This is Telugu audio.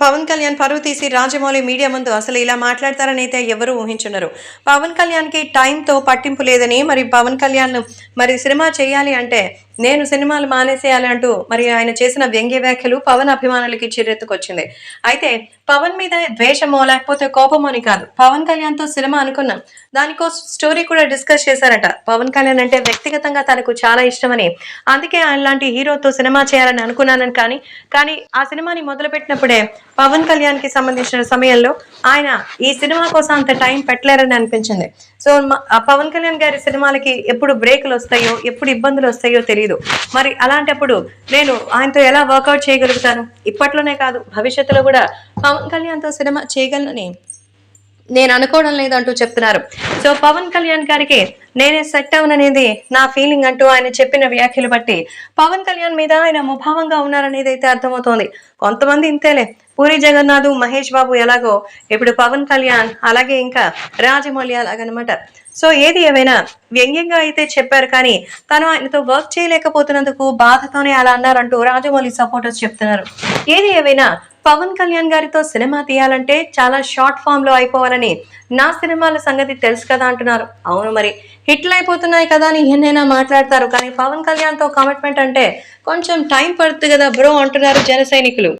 పవన్ కళ్యాణ్ పరువు తీసి రాజమౌళి మీడియా ముందు అసలు ఇలా మాట్లాడతారని అయితే ఎవరు ఊహించున్నారు. పవన్ కళ్యాణ్కి టైంతో పట్టింపు లేదని మరి పవన్ కళ్యాణ్ మరి సినిమా చేయాలి అంటే నేను సినిమాలు మానేసేయాలి అంటూ మరి ఆయన చేసిన వ్యంగ్య వ్యాఖ్యలు పవన్ అభిమానులకి చిరెత్తుకొచ్చింది. అయితే పవన్ మీద ద్వేషమో లేకపోతే కోపమో అని కాదు. పవన్ కళ్యాణ్తో సినిమా అనుకున్నాం. దానికో స్టోరీ కూడా డిస్కస్ చేశారట. పవన్ కళ్యాణ్ అంటే వ్యక్తిగతంగా తనకు చాలా ఇష్టమని. అందుకే ఆయన లాంటి హీరోతో సినిమా చేయాలని అనుకున్నానని కానీ కానీ ఆ సినిమాని మొదలుపెట్టినప్పుడే పవన్ కళ్యాణ్కి సంబంధించిన సమయంలో ఆయన ఈ సినిమా కోసం అంత టైం పెట్టలేరని అనిపించింది. సో పవన్ కళ్యాణ్ గారి సినిమాలకి ఎప్పుడు బ్రేకులు వస్తాయో ఎప్పుడు ఇబ్బందులు వస్తాయో తెలియదు మరి అలాంటప్పుడు నేను ఆయనతో ఎలా వర్కౌట్ చేయగలుగుతాను? ఇప్పట్లోనే కాదు భవిష్యత్తులో కూడా పవన్ కళ్యాణ్తో సినిమా చేయగలనని నేను అనుకోవడం లేదంటూ చెప్తున్నారు. సో పవన్ కళ్యాణ్ గారికి నేనే సెట్ అవుననేది నా ఫీలింగ్ అంటూ ఆయన చెప్పిన వ్యాఖ్యలు బట్టి పవన్ కళ్యాణ్ మీద ఆయన ముభావంగా ఉన్నారనేది అయితే అర్థమవుతోంది. కొంతమంది ఇంతేలే. పూరి జగన్నాథ్ మహేష్ బాబు ఎలాగో ఇప్పుడు పవన్ కళ్యాణ్ అలాగే ఇంకా రాజమౌళి అలాగనమాట. సో ఏది ఏమైనా వ్యంగ్యంగా అయితే చెప్పారు కానీ తను ఆయనతో వర్క్ చేయలేకపోతున్నందుకు బాధతోనే అలా అన్నారంటూ రాజమౌళి సపోర్టర్స్ చెప్తున్నారు. ఏది ఏమైనా పవన్ కళ్యాణ్ గారితో సినిమా తీయాలంటే చాలా షార్ట్ ఫామ్లో అయిపోవాలని నా సినిమాల సంగతి తెలుసు కదా అంటున్నారు. అవును మరి. హిట్లు అయిపోతున్నాయి కదా అని ఎన్నైనా మాట్లాడతారు. కానీ పవన్ కళ్యాణ్తో కమిట్మెంట్ అంటే కొంచెం టైం పడుతుంది కదా బ్రో అంటున్నారు జన సైనికులు.